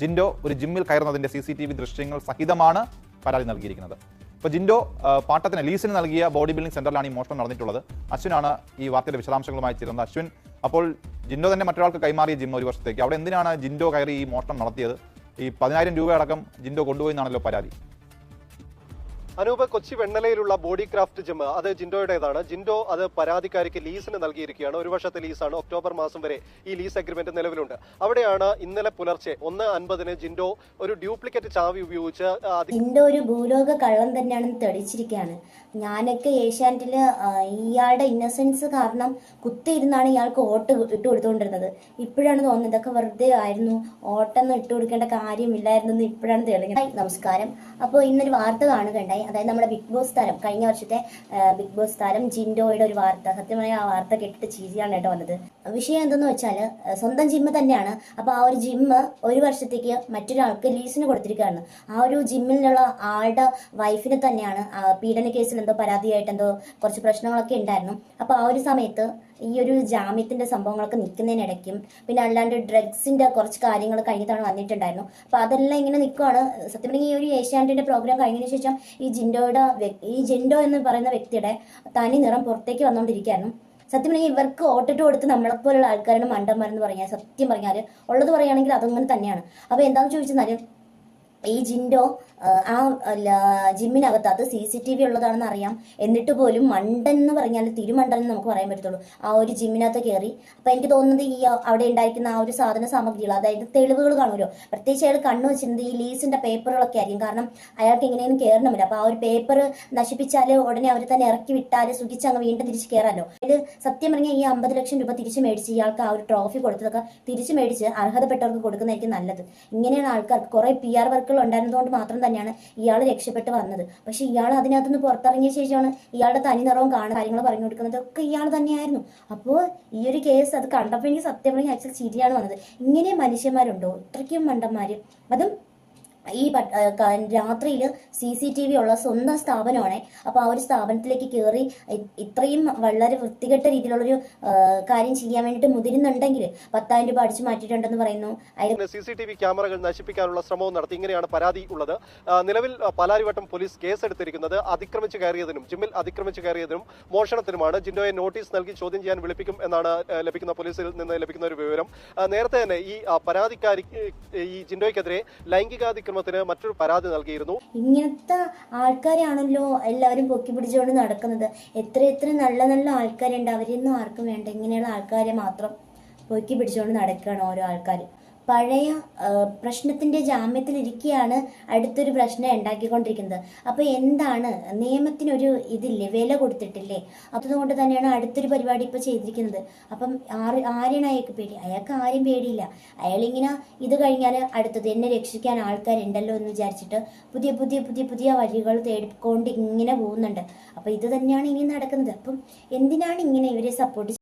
ജിൻഡോ ഒരു ജിമ്മിൽ കയറുന്നതിന്റെ സി സി ടി വി ദൃശ്യങ്ങൾ സഹിതമാണ് പരാതി നൽകിയിരിക്കുന്നത്. ഇപ്പോൾ ജിൻഡോ പാട്ടത്തിന് ലീസിന് നൽകിയ ബോഡി ബിൽഡിംഗ് സെന്ററിലാണ് ഈ മോഷണം നടന്നിട്ടുള്ളത്. അശ്വിനാണ് ഈ വാർത്തയുടെ വിശദാംശങ്ങളുമായി ചേരുന്നത്. അശ്വിൻ അപ്പോൾ ജിൻഡോ തന്നെ മറ്റൊരാൾക്ക് കൈമാറിയ ജിം ഒരു വർഷത്തേക്ക്. അവിടെ എന്തിനാണ് ജിൻഡോ കയറി ഈ മോഷണം നടത്തിയത്? ഈ പതിനായിരം രൂപയടക്കം ജിൻഡോ കൊണ്ടുപോയി എന്നാണല്ലോ പരാതി. അനൂപ് കൊച്ചി വെണ്ണലയിലുള്ള ബോഡി ക്രാഫ്റ്റ് ജിം അത് ജിൻഡോയുടേതാണ്. ജിൻഡോ അത് പരാതിക്കാരിക്ക് ലീസിന് നൽകിയിരിക്കുകയാണ്. ഒരു വർഷത്തെ ലീസാണ്. ഒക്ടോബർ മാസം വരെ ഈ ലീസ് അഗ്രിമെന്റ് നിലവിലുണ്ട്. അവിടെയാണ് ഇന്നലെ പുലർച്ചെ ഒന്ന് അൻപതിന് ജിൻഡോ ഒരു ഡ്യൂപ്ലിക്കേറ്റ് ചാവി ഉപയോഗിച്ച് ജിൻഡോ ഒരു ഭൂലോക കള്ളം തന്നെയാണ് തെളിയിച്ചിരിക്കുകയാണ് ഞാനൊക്കെ ഏഷ്യാനെറ്റിൽ ഇയാളുടെ ഇന്നസെൻസ് കാരണം കുത്തിയിരുന്നാണ് ഇയാൾക്ക് ഓട്ട് ഇട്ട് കൊടുത്തുകൊണ്ടിരുന്നത്. ഇപ്പോഴാണ് തോന്നുന്നത് ഇതൊക്കെ വെറുതെ ആയിരുന്നു. ഓട്ടൊന്നും ഇട്ട് കൊടുക്കേണ്ട കാര്യമില്ലായിരുന്നു ഇപ്പോഴാണ് തെളിഞ്ഞത്. നമസ്കാരം. അപ്പോൾ ഇന്നൊരു വാർത്ത കാണുകയുണ്ടായി. അതായത് നമ്മുടെ ബിഗ് ബോസ് താരം കഴിഞ്ഞ വർഷത്തെ ബിഗ് ബോസ് താരം ജിൻഡോയുടെ ഒരു വാർത്ത സത്യമായ ആ വാർത്ത കേട്ടിട്ട് ചീരിയാണ് കേട്ടോ വന്നത്. വിഷയം എന്തെന്ന് വെച്ചാൽ സ്വന്തം ജിമ്മ് തന്നെയാണ്. അപ്പോൾ ആ ഒരു ജിമ്മ് ഒരു വർഷത്തേക്ക് മറ്റൊരാൾക്ക് ലീസിന് കൊടുത്തിരിക്കുകയാണ്. ആ ഒരു ജിമ്മിലുള്ള ആളുടെ വൈഫിന് തന്നെയാണ് പീഡന കേസിൽ എന്തോ പരാതിയായിട്ട് എന്തോ കുറച്ച് പ്രശ്നങ്ങളൊക്കെ ഉണ്ടായിരുന്നു. അപ്പോൾ ആ ഒരു സമയത്ത് ഈ ഒരു ജാമ്യത്തിന്റെ സംഭവങ്ങളൊക്കെ നിൽക്കുന്നതിനിടയ്ക്കും പിന്നെ അല്ലാണ്ട് ഡ്രഗ്സിന്റെ കുറച്ച് കാര്യങ്ങൾ കഴിഞ്ഞ തവണ വന്നിട്ടുണ്ടായിരുന്നു. അപ്പോൾ അതെല്ലാം ഇങ്ങനെ നിൽക്കുവാണ്. സത്യം പറഞ്ഞാൽ ഈ ഒരു ഏഷ്യാനെറ്റിന്റെ പ്രോഗ്രാം കഴിഞ്ഞതിന് ശേഷം ഈ ജിൻഡോയുടെ ഈ ജിൻഡോ എന്ന് പറയുന്ന വ്യക്തിയുടെ തനി നിറം പുറത്തേക്ക് വന്നുകൊണ്ടിരിക്കുകയായിരുന്നു സത്യം പറഞ്ഞാൽ ഇവർക്ക് ഓട്ടിട്ട് കൊടുത്ത് നമ്മളെപ്പോലുള്ള ആൾക്കാരാണ് മണ്ടന്മാരെന്ന് പറഞ്ഞാൽ സത്യം പറഞ്ഞാൽ ഉള്ളത് പറയുകയാണെങ്കിൽ അതങ്ങനെ തന്നെയാണ്. അപ്പോൾ എന്താണെന്ന് ചോദിച്ചെന്നാൽ ഈ ജിൻഡോ ആ, ജിമ്മിനകത്തകത്ത് സി സി ടി വി ഉള്ളതാണെന്ന് അറിയാം. എന്നിട്ട് പോലും മണ്ടൻ എന്ന് പറഞ്ഞാൽ തിരുമണ്ടൻ എന്ന് നമുക്ക് പറയാൻ പറ്റത്തുള്ളൂ. ആ ഒരു ജിമ്മിനകത്ത് കയറി അപ്പം എനിക്ക് തോന്നുന്നത് ഈ അവിടെ ഉണ്ടായിരിക്കുന്ന ആ ഒരു സാധന സാമഗ്രികൾ അതായത് തെളിവുകൾ കാണുമല്ലോ. പ്രത്യേകിച്ച് അയാൾ കണ്ണു വെച്ചിരുന്നത് ഈ ലീസിന്റെ പേപ്പറുകളൊക്കെ ആയിരിക്കും. കാരണം അയാൾക്ക് എങ്ങനെയും കയറണമില്ല അപ്പോൾ ആ ഒരു പേപ്പർ നശിപ്പിച്ചാൽ ഉടനെ അവർ തന്നെ ഇറക്കി വിട്ടാൽ സുഖിച്ച് അങ്ങ് വീണ്ടും തിരിച്ച് കയറാമല്ലോ അതായത് സത്യം പറഞ്ഞാൽ ഈ അമ്പത് ലക്ഷം രൂപ തിരിച്ച് മേടിച്ച് ഇയാൾക്ക് ആ ഒരു ട്രോഫി കൊടുത്തതൊക്കെ തിരിച്ച് മേടിച്ച് അർഹതപ്പെട്ടവർക്ക് കൊടുക്കുന്നതായിരിക്കും നല്ലത്. ഇങ്ങനെയാണ് ആൾക്കാർക്ക് കുറേ പി ആർ വർക്കുകൾ ഉണ്ടായിരുന്നതുകൊണ്ട് മാത്രം തന്നെയാണ് ഇയാൾ രക്ഷപ്പെട്ട് വന്നത്. പക്ഷെ ഇയാൾ അതിനകത്തുനിന്ന് പുറത്തിറങ്ങിയ ശേഷമാണ് ഇയാളുടെ തനി നിറവും കാണുന്ന കാര്യങ്ങൾ പറഞ്ഞു കൊടുക്കുന്നത്. ഒക്കെ ഇയാൾ തന്നെയായിരുന്നു. അപ്പോൾ ഈ ഒരു കേസ് അത് കണ്ടപ്പോൾ എനിക്ക് സത്യം പറഞ്ഞാൽ ആക്ച്വലി ചിരിയാണ് വന്നത്. ഇങ്ങനെ മനുഷ്യന്മാരുണ്ടോ? ഇത്രയ്ക്കും മണ്ടന്മാര്. അതും ഈ രാത്രിയിൽ സി സി ടി വി ഉള്ള സ്വന്തം സ്ഥാപനമാണേ. അപ്പോൾ ആ ഒരു സ്ഥാപനത്തിലേക്ക് കയറി ഇത്രയും വളരെ വൃത്തികെട്ട രീതിയിലുള്ളൊരു കാര്യം ചെയ്യാൻ വേണ്ടിയിട്ട് മുതിരുന്നുണ്ടെങ്കിൽ പത്തായിരം രൂപ അടിച്ചു മാറ്റിയിട്ടുണ്ടെന്ന് പറയുന്നു. സി സി ടി വി ക്യാമറകൾ നശിപ്പിക്കാനുള്ള ശ്രമവും നടത്തി ഇങ്ങനെയാണ് പരാതി ഉള്ളത്? നിലവിൽ പാലാരിവട്ടം പോലീസ് കേസെടുത്തിരിക്കുന്നത് അതിക്രമിച്ച് കയറിയതിനും ജിമ്മിൽ അതിക്രമിച്ച് കയറിയതിനും മോഷണത്തിനുമാണ്. ജിൻഡോയെ നോട്ടീസ് നൽകി ചോദ്യം ചെയ്യാൻ വിളിപ്പിക്കും എന്നാണ് ലഭിക്കുന്ന പോലീസിൽ നിന്ന് ലഭിക്കുന്ന ഒരു വിവരം. നേരത്തെ തന്നെ ഈ പരാതിക്കാരി ഈ ജിൻഡോയ്ക്കെതിരെ ലൈംഗികാതിക്രമത്തിന് മറ്റൊരു പരാതി നൽകിയിരുന്നു. ഇങ്ങനത്തെ ആൾക്കാരാണല്ലോ എല്ലാവരും പൊക്കി പിടിച്ചുകൊണ്ട് നടക്കുന്നത്. എത്ര എത്ര നല്ല നല്ല ആൾക്കാരുണ്ട്. അവരൊന്നും ആർക്കും വേണ്ട. ഇങ്ങനെയുള്ള ആൾക്കാരെ മാത്രം പൊക്കി പിടിച്ചുകൊണ്ട് നടക്കുകയാണ് ഓരോ ആൾക്കാർ പഴയ പ്രശ്നത്തിന്റെ ജാമ്യത്തിലിരിക്കുകയാണ് അടുത്തൊരു പ്രശ്നം ഉണ്ടാക്കിക്കൊണ്ടിരിക്കുന്നത്. അപ്പോൾ എന്താണ്? നിയമത്തിനൊരു ഇതില്ലേ? വില കൊടുത്തിട്ടില്ലേ? അതുകൊണ്ട് തന്നെയാണ് അടുത്തൊരു പരിപാടി ഇപ്പോൾ ചെയ്തിരിക്കുന്നത്. അപ്പം ആര് ആരെയാണ് അയാൾക്ക് പേടി? അയാൾക്ക് ആരും പേടിയില്ല. അയാളിങ്ങനെ ഇത് കഴിഞ്ഞാൽ അടുത്തത് എന്നെ രക്ഷിക്കാൻ ആൾക്കാരുണ്ടല്ലോ എന്ന് വിചാരിച്ചിട്ട് പുതിയ പുതിയ പുതിയ പുതിയ വഴികൾ തേടിക്കൊണ്ട് ഇങ്ങനെ പോകുന്നുണ്ട്. അപ്പോൾ ഇത് തന്നെയാണ് ഇനി നടക്കുന്നത്. അപ്പം എന്തിനാണ് ഇങ്ങനെ ഇവരെ സപ്പോർട്ട്